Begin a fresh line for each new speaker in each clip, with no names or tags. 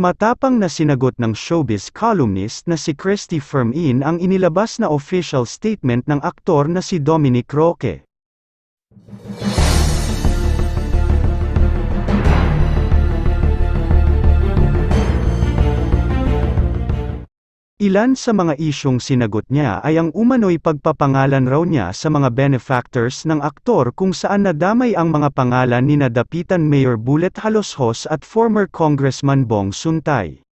Matapang na sinagot ng showbiz columnist na si Christy Fermin ang inilabas na official statement ng aktor na si Dominic Roque. Ilan sa mga isyong sinagot niya ay ang umano'y pagpapangalan raw niya sa mga benefactors ng aktor kung saan nadamay ang mga pangalan ni nadapitan Mayor Bullet Haloshos at former Congressman Bong Suntay.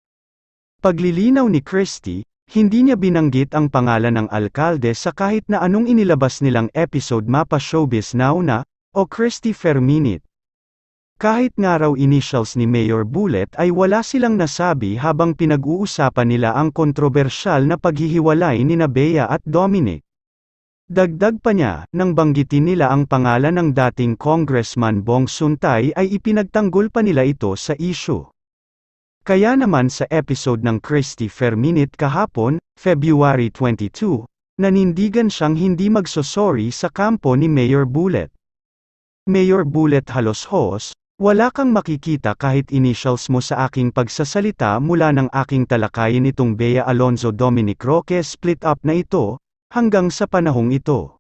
Paglilinaw ni Christie, hindi niya binanggit ang pangalan ng alkalde sa kahit na anong inilabas nilang episode Mapa Showbiz Now na, o Christie Ferminit. Kahit nga raw initials ni Mayor Bullet ay wala silang nasabi habang pinag-uusapan nila ang kontrobersyal na paghihiwalay ni Bea at Dominic. Dagdag pa niya, nang banggitin nila ang pangalan ng dating Congressman Bong Suntay ay ipinagtanggol pa nila ito sa issue. Kaya naman sa episode ng Christy Ferminit kahapon, February 22, nanindigan siyang hindi magsosorry sa kampo ni Mayor Bullet. Mayor Bullet Haloshos, wala kang makikita kahit initials mo sa aking pagsasalita mula ng aking talakayin itong Bea Alonzo Dominic Roque split up na ito, hanggang sa panahong ito.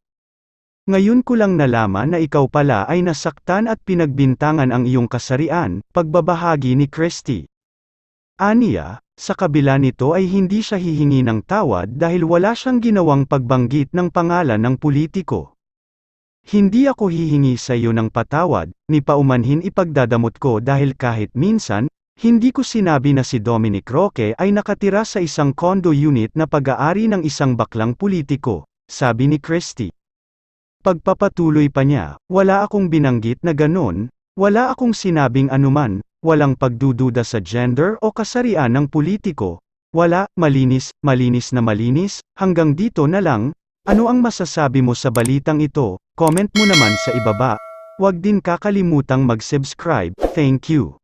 Ngayon ko lang nalaman na ikaw pala ay nasaktan at pinagbintangan ang iyong kasarian, pagbabahagi ni Christie. Aniya, sa kabila nito ay hindi siya hihingi ng tawad dahil wala siyang ginawang pagbanggit ng pangalan ng politiko. Hindi ako hihingi sa iyo ng patawad, ni paumanhin ipagdadamot ko dahil kahit minsan, hindi ko sinabi na si Dominic Roque ay nakatira sa isang condo unit na pag-aari ng isang baklang politiko, sabi ni Christie. Pagpapatuloy pa niya, wala akong binanggit na ganon, wala akong sinabing anuman, walang pagdududa sa gender o kasarian ng politiko, wala, malinis, malinis na malinis, hanggang dito na lang, ano ang masasabi mo sa balitang ito? Comment mo naman sa ibaba. Huwag din kakalimutang mag-subscribe. Thank you.